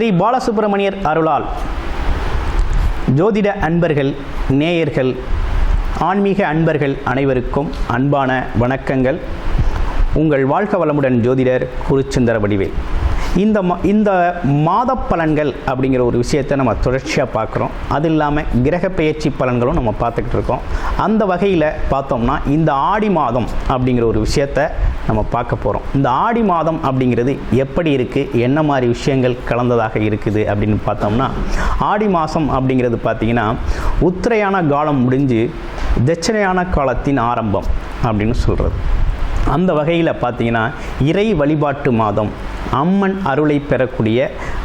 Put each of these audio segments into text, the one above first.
ஸ்ரீ பாலசுப்பிரமணியர் அருளால் ஜோதிட அன்பர்கள் நேயர்கள் ஆன்மீக அன்பர்கள் அனைவருக்கும் அன்பான வணக்கங்கள். உங்கள் வாழ்க வளமுடன் ஜோதிடர் குருச்சந்திர வடிவேல். இந்த இந்த மாத பலன்கள் அப்படிங்கிற ஒரு விஷயத்தை நம்ம தொடர்ச்சியாக பார்க்குறோம். அது இல்லாமல் கிரக பெயர்ச்சி பலன்களும் நம்ம பார்த்துக்கிட்டு இருக்கோம். அந்த வகையில் பார்த்தோம்னா இந்த ஆடி மாதம் அப்படிங்கிற ஒரு விஷயத்தை நம்ம பார்க்க போகிறோம் இந்த ஆடி மாதம் அப்படிங்கிறது எப்படி இருக்குது என்ன மாதிரி விஷயங்கள் கலந்ததாக இருக்குது அப்படின்னு பார்த்தோம்னா ஆடி மாதம் அப்படிங்கிறது பார்த்திங்கன்னா உத்திரையான காலம் முடிஞ்சு தட்சிணையான காலத்தின் ஆரம்பம் அப்படின்னு சொல்கிறது அந்த வகையில் பார்த்தீங்கன்னா இறை வழிபாட்டு மாதம் அம்மன் அருளை பெறக்கூடிய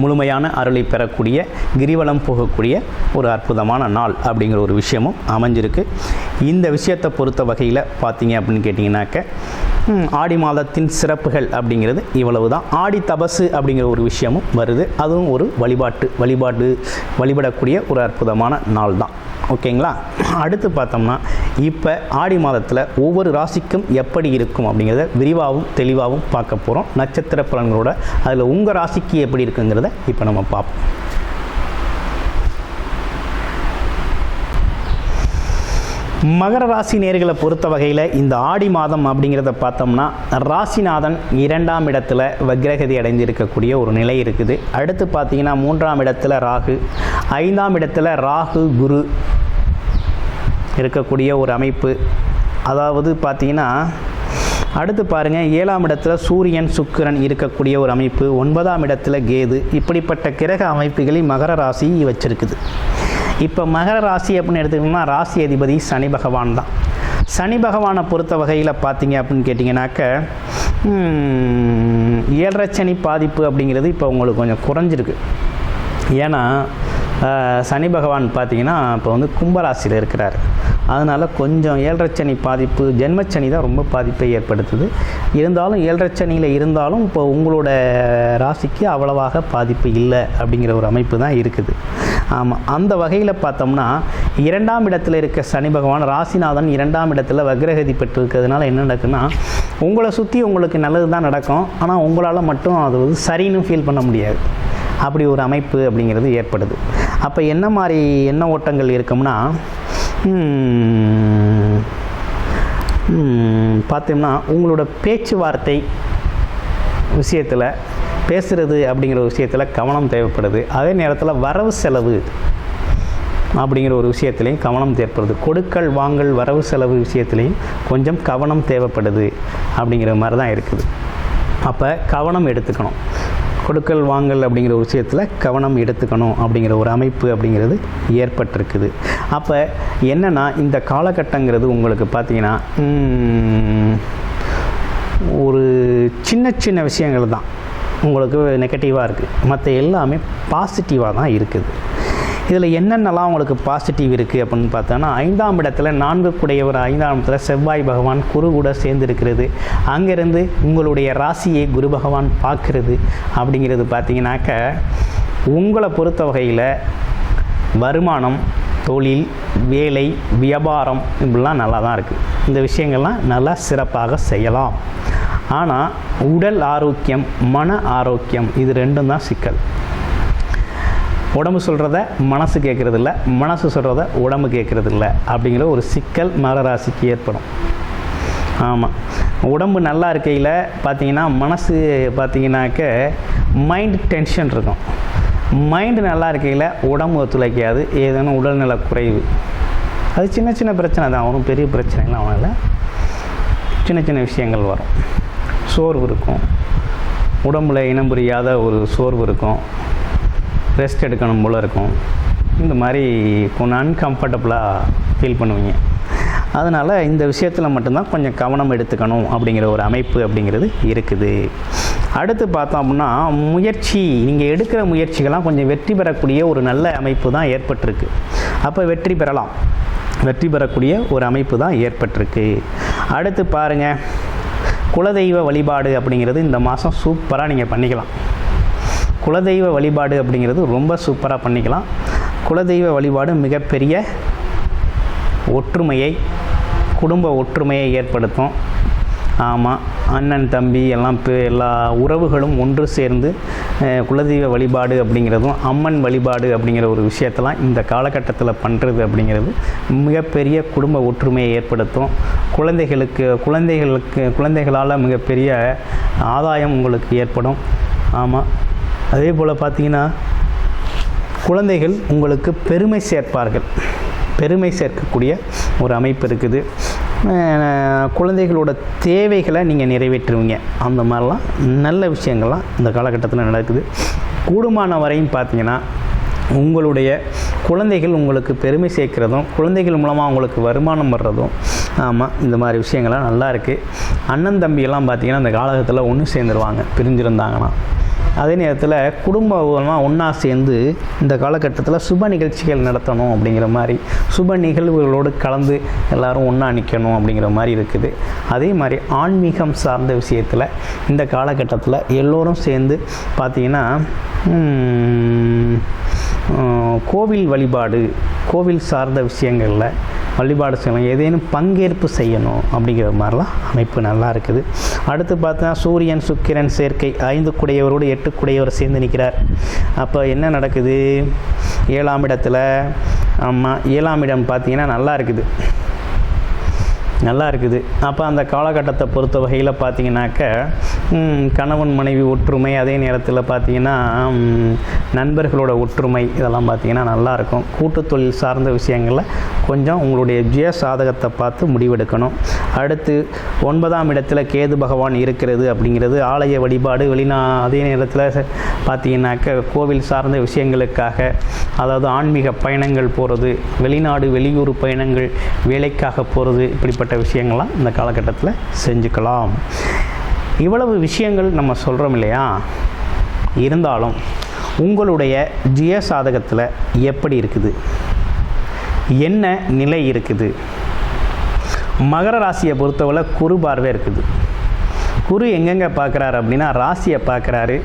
முழுமையான அருளை பெறக்கூடிய கிரிவலம் போகக்கூடிய ஒரு அற்புதமான நாள் அப்படிங்கிற ஒரு விஷயமும் அமைஞ்சிருக்கு. இந்த விஷயத்தை பொறுத்த வகையில் பார்த்தீங்க அப்படின்னு கேட்டிங்கனாக்க ஆடி மாதத்தின் சிறப்புகள் அப்படிங்கிறது இவ்வளவு தான் ஆடி தபசு அப்படிங்கிற ஒரு விஷயமும் வருது. அதுவும் ஒரு வழிபாட்டு வழிபாடு வழிபடக்கூடிய ஒரு அற்புதமான நாள் தான் ஓகேங்களா? அடுத்து பார்த்தோம்னா இப்போ ஆடி மாதத்தில் ஒவ்வொரு ராசிக்கும் எப்படி இருக்கும் அப்படிங்கிறத விரிவாகவும் தெளிவாகவும் பார்க்க போகிறோம் நட்சத்திர பலன்களோட அதில் உங்கள் ராசிக்கு எப்படி இருக்குங்கிறத இப்போ நம்ம பார்ப்போம். மகர ராசி நேர்களை பொறுத்த வகையில் இந்த ஆடி மாதம் அப்படிங்கிறத பார்த்தோம்னா ராசிநாதன் இரண்டாம் இடத்துல வக்ரகதி அடைஞ்சிருக்கக்கூடிய ஒரு நிலை இருக்குது. அடுத்து பார்த்தீங்கன்னா மூன்றாம் இடத்துல ராகு ஐந்தாம் இடத்துல ராகு குரு இருக்கக்கூடிய ஒரு அமைப்பு. அதாவது பார்த்தீங்கன்னா அடுத்து பாருங்கள் ஏழாம் இடத்துல சூரியன் சுக்கிரன் இருக்கக்கூடிய ஒரு அமைப்பு. ஒன்பதாம் இடத்துல கேது. இப்படிப்பட்ட கிரக அமைப்புகளை மகர ராசி வச்சிருக்குது. இப்போ மகர ராசி அப்படின்னு எடுத்துக்கிட்டோம்னா ராசி அதிபதி சனி பகவான் தான். சனி பகவானை பொறுத்த வகையில் பார்த்தீங்க அப்படின்னு கேட்டிங்கனாக்க ஏழரை சனி பாதிப்பு அப்படிங்கிறது இப்போ உங்களுக்கு கொஞ்சம் குறைஞ்சிருக்கு. ஏன்னா சனி பகவான் பார்த்தீங்கன்னா இப்போ வந்து கும்பராசியில் இருக்கிறார். அதனால் கொஞ்சம் ஏழரைச்சனி பாதிப்பு ஜென்மச்சனி தான் ரொம்ப பாதிப்பை ஏற்படுத்துது. இருந்தாலும் ஏழரைச்சனியில் இருந்தாலும் இப்போ உங்களோட ராசிக்கு அவ்வளவாக பாதிப்பு இல்லை அப்படிங்கிற ஒரு அமைப்பு தான் இருக்குது. ஆமாம் அந்த வகையில் பார்த்தோம்னா இரண்டாம் இடத்துல இருக்க சனி பகவான் ராசிநாதன் இரண்டாம் இடத்துல வக்ரகதி பெற்றிருக்கிறதுனால என்ன நடக்குன்னா உங்களை சுற்றி உங்களுக்கு நல்லது தான் நடக்கும். ஆனால் உங்களால் மட்டும் அது வந்து சரின்னு ஃபீல் பண்ண முடியாது. அப்படி ஒரு அமைப்பு அப்படிங்கிறது ஏற்படுது. அப்போ என்ன மாதிரி என்ன ஓட்டங்கள் இருக்கும்னா பார்த்தோம்னா உங்களோட பேச்சுவார்த்தை விஷயத்தில் பேசுகிறது அப்படிங்கிற விஷயத்தில் கவனம் தேவைப்படுது. அதே நேரத்தில் வரவு செலவு அப்படிங்கிற ஒரு விஷயத்துலையும் கவனம் தேவைப்படுது. கொடுக்கல் வாங்கல் வரவு செலவு விஷயத்துலையும் கொஞ்சம் கவனம் தேவைப்படுது அப்படிங்கிற மாதிரி தான் இருக்குது. அப்போ கவனம் எடுத்துக்கணும். கொடுக்கல் வாங்கல் அப்படிங்கிற ஒரு விஷயத்தில் கவனம் எடுத்துக்கணும் அப்படிங்கிற ஒரு அமைப்பு அப்படிங்கிறது ஏற்பட்டிருக்குது. அப்போ என்னென்னா இந்த காலகட்டங்கிறது உங்களுக்கு பார்த்தீங்கன்னா ஒரு சின்ன சின்ன விஷயங்கள் தான். உங்களுக்கு நெகட்டிவாக இருக்குது மற்ற எல்லாமே பாசிட்டிவாக தான் இருக்குது. இதில் என்னென்னலாம் உங்களுக்கு பாசிட்டிவ் இருக்குது அப்படின்னு பார்த்தோன்னா ஐந்தாம் இடத்துல நான்கு குடையவர் ஐந்தாம் இடத்துல செவ்வாய் பகவான் குரு கூட சேர்ந்துருக்கிறது. அங்கேருந்து உங்களுடைய ராசியை குரு பகவான் பார்க்குறது அப்படிங்கிறது பார்த்தீங்கன்னாக்க உங்களை பொறுத்த வகையில் வருமானம் தொழில் வேலை வியாபாரம் இப்படிலாம் நல்லா தான் இருக்குது இந்த விஷயங்கள்லாம் நல்லா சிறப்பாக செய்யலாம். ஆனால் உடல் ஆரோக்கியம் மன ஆரோக்கியம் இது ரெண்டும் தான் சிக்கல். உடம்பு சொல்கிறத மனசு கேட்குறதில்ல மனசு சொல்கிறத உடம்பு கேட்குறதில்ல அப்படிங்கிற ஒரு சிக்கல் மகராசிக்கு ஏற்படும். ஆமாம் உடம்பு நல்லா இருக்கையில் பார்த்தீங்கன்னா மனசு பார்த்தீங்கன்னாக்க மைண்ட் டென்ஷன் இருக்கும். மைண்டு நல்லா இருக்கையில் உடம்பு ஒத்துழைக்காது ஏதேனும் உடல்நல குறைவு. அது சின்ன சின்ன பிரச்சனை தான் ஒன்றும் பெரிய பிரச்சனைலாம் அவனால் சின்ன சின்ன விஷயங்கள் வரும். சோர்வு இருக்கும். உடம்புல இனம் புரியாத ஒரு சோர்வு இருக்கும். ரெஸ்ட் எடுக்கணும் போல் இருக்கும். இந்த மாதிரி கொஞ்சம் அன்கம்ஃபர்டபுளாக ஃபீல் பண்ணுவீங்க. அதனால் இந்த விஷயத்தில் மட்டும்தான் கொஞ்சம் கவனம் எடுத்துக்கணும் அப்படிங்கிற ஒரு அமைப்பு அப்படிங்கிறது இருக்குது. அடுத்து பார்த்தோம் அப்படின்னா முயற்சி நீங்கள் எடுக்கிற முயற்சிகள்லாம் கொஞ்சம் வெற்றி பெறக்கூடிய ஒரு நல்ல அமைப்பு தான் ஏற்பட்டிருக்கு. அப்போ வெற்றி பெறலாம். வெற்றி பெறக்கூடிய ஒரு அமைப்பு தான் ஏற்பட்டிருக்கு. அடுத்து பாருங்கள் குலதெய்வ வழிபாடு அப்படிங்கிறது இந்த மாதம் சூப்பராக நீங்கள் பண்ணிக்கலாம். குலதெய்வ வழிபாடு அப்படிங்கிறது ரொம்ப சூப்பராக பண்ணிக்கலாம். குலதெய்வ வழிபாடு மிகப்பெரிய ஒற்றுமையை குடும்ப ஒற்றுமையை ஏற்படுத்தும். ஆமாம் அண்ணன் தம்பி எல்லாம் எல்லா உறவுகளும் ஒன்று சேர்ந்து குலதெய்வ வழிபாடு அப்படிங்கிறதும் அம்மன் வழிபாடு அப்படிங்கிற ஒரு விஷயத்தெல்லாம் இந்த காலகட்டத்தில் பண்ணுறது அப்படிங்கிறது மிகப்பெரிய குடும்ப ஒற்றுமையை ஏற்படுத்தும். குழந்தைகளுக்கு குழந்தைகளுக்கு குழந்தைகளால் மிகப்பெரிய ஆதாயம் உங்களுக்கு ஏற்படும். ஆமாம் அதே போல் பார்த்தீங்கன்னா குழந்தைகள் உங்களுக்கு பெருமை சேர்ப்பார்கள். பெருமை சேர்க்கக்கூடிய ஒரு அமைப்பு இருக்குது. குழந்தைகளோட தேவைகளை நீங்கள் நிறைவேற்றுவீங்க. அந்த மாதிரிலாம் நல்ல விஷயங்கள்லாம் இந்த காலகட்டத்தில் நடக்குது. கூடுமான வரையும் பார்த்தீங்கன்னா உங்களுடைய குழந்தைகள் உங்களுக்கு பெருமை சேர்க்கிறதும் குழந்தைகள் மூலமாக உங்களுக்கு வருமானம் வர்றதும் ஆமாம் இந்த மாதிரி விஷயங்கள்லாம் நல்லா இருக்குது அண்ணன் தம்பியெல்லாம் பார்த்தீங்கன்னா இந்த காலகட்டத்தில் ஒன்று சேர்ந்துருவாங்க. பிரிஞ்சிருந்தாங்கன்னா. அதே நேரத்தில் குடும்பமாக ஒன்றா சேர்ந்து இந்த காலகட்டத்தில் சுப நிகழ்ச்சிகள் நடத்தணும் அப்படிங்கிற மாதிரி சுப நிகழ்வுகளோடு கலந்து எல்லாரும் ஒன்றா நிற்கணும் அப்படிங்கிற மாதிரி இருக்குது. அதே மாதிரி ஆன்மீகம் சார்ந்த விஷயத்தில் இந்த காலகட்டத்தில் எல்லோரும் சேர்ந்து பார்த்திங்கன்னா கோவில் வழிபாடு கோவில் சார்ந்த விஷயங்களில் வழிபாடு செய்யணும். ஏதேனும் பங்கேற்பு செய்யணும் அப்படிங்கிற மாதிரிலாம் அமைப்பு நல்லா இருக்குது. அடுத்து பார்த்தா சூரியன் சுக்கிரன் சேர்க்கை ஐந்து குடையவரோடு எட்டு குடையவர் சேர்ந்து நிற்கிறார். அப்போ என்ன நடக்குது? ஏழாம் இடத்துல ஆமாம் ஏழாம் இடம் பார்த்தீங்கன்னா நல்லா இருக்குது. நல்லா இருக்குது அப்போ அந்த காலகட்டத்தை பொறுத்த வகையில் பார்த்தீங்கன்னாக்க கணவன் மனைவி ஒற்றுமை அதே நேரத்தில் பார்த்தீங்கன்னா நண்பர்களோட ஒற்றுமை இதெல்லாம் பார்த்தீங்கன்னா நல்லாயிருக்கும் கூட்டு தொழில் சார்ந்த விஷயங்களில் கொஞ்சம் உங்களுடைய ஜிய சாதகத்தை பார்த்து முடிவெடுக்கணும். அடுத்து ஒன்பதாம் இடத்துல கேது பகவான் இருக்கிறது அப்படிங்கிறது ஆலய வழிபாடு வெளிநா அதே நேரத்தில் பார்த்தீங்கன்னாக்க கோவில் சார்ந்த விஷயங்களுக்காக அதாவது ஆன்மீக பயணங்கள் போகிறது வெளிநாடு வெளியூர் பயணங்கள் வேலைக்காக போகிறது இப்படிப்பட்ட விஷயங்கள்லாம் இந்த காலகட்டத்தில் செஞ்சுக்கலாம். இவ்வளவு விஷயங்கள் நம்ம சொல்கிறோம் இல்லையா? இருந்தாலும் உங்களுடைய ஜிய சாதகத்தில் எப்படி இருக்குது? என்ன நிலை இருக்குது? மகர ராசியை பொறுத்தவரை குரு பார்வை இருக்குது. குரு எங்கெங்கே பார்க்குறாரு அப்படின்னா ராசியை பார்க்குறாரு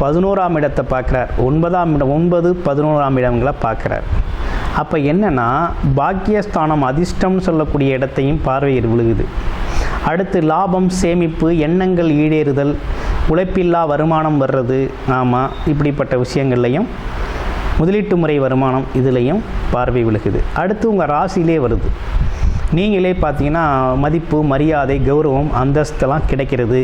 பதினோராம் இடத்தை பார்க்குறார் ஒன்பதாம் இடம் ஒன்பது பதினோராம் இடங்களை பார்க்குறார். அப்போ என்னென்னா பாக்கியஸ்தானம் அதிர்ஷ்டம் சொல்லக்கூடிய இடத்தையும் பார்வையில் விழுகுது. அடுத்து லாபம் சேமிப்பு எண்ணங்கள் ஈடேறுதல் உழைப்பில்லா வருமானம் வர்றது. ஆமாம் இப்படிப்பட்ட விஷயங்கள்லையும் முதலீட்டு முறை வருமானம் இதுலேயும் பார்வை விழுகுது. அடுத்து உங்கள் ராசியிலே வருது. நீங்களே பார்த்தீங்கன்னா மதிப்பு மரியாதை கௌரவம் அந்தஸ்தெல்லாம் கிடைக்கிறது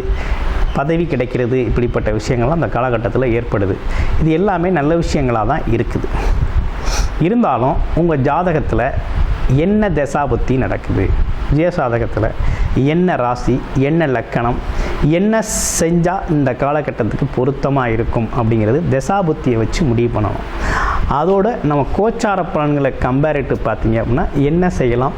பதவி கிடைக்கிறது இப்படிப்பட்ட விஷயங்கள்லாம் அந்த காலகட்டத்தில் ஏற்படுது. இது எல்லாமே நல்ல விஷயங்களாக தான் இருக்குது. இருந்தாலும் உங்கள் ஜாதகத்தில் என்ன தசாபுத்தி நடக்குது? ஜெய என்ன ராசி என்ன லக்கணம் என்ன செஞ்சால் இந்த காலகட்டத்துக்கு பொருத்தமாக இருக்கும் அப்படிங்கிறது தசாபுத்தியை வச்சு முடிவு பண்ணணும். அதோட நம்ம கோச்சார பலன்களை கம்பேரிட்டு பார்த்தீங்க அப்படின்னா என்ன செய்யலாம்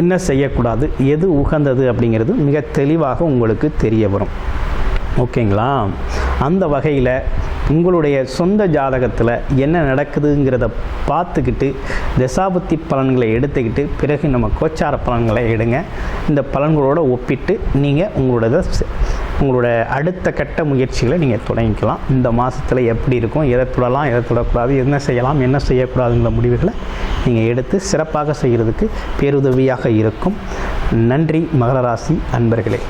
என்ன செய்யக்கூடாது எது உகந்தது அப்படிங்கிறது மிக தெளிவாக உங்களுக்கு தெரிய வரும். ஓகேங்களா? அந்த வகையில் உங்களுடைய சொந்த ஜாதகத்தில் என்ன நடக்குதுங்கிறத பார்த்துக்கிட்டு தசாபுத்தி பலன்களை எடுத்துக்கிட்டு பிறகு நம்ம கோச்சார பலன்களை எடுங்க. இந்த பலன்களோட ஒப்பிட்டு நீங்கள் உங்களோட உங்களோட அடுத்த கட்ட முயற்சிகளை நீங்கள் தொடங்கிக்கலாம். இந்த மாதத்தில் எப்படி இருக்கும் எதை தொடலாம் எதை தொடக்கூடாது என்ன செய்யலாம் என்ன செய்யக்கூடாதுங்கிற முடிவுகளை நீங்கள் எடுத்து சிறப்பாக செய்கிறதுக்கு பேருதவியாக இருக்கும். நன்றி மகர ராசி அன்பர்களே.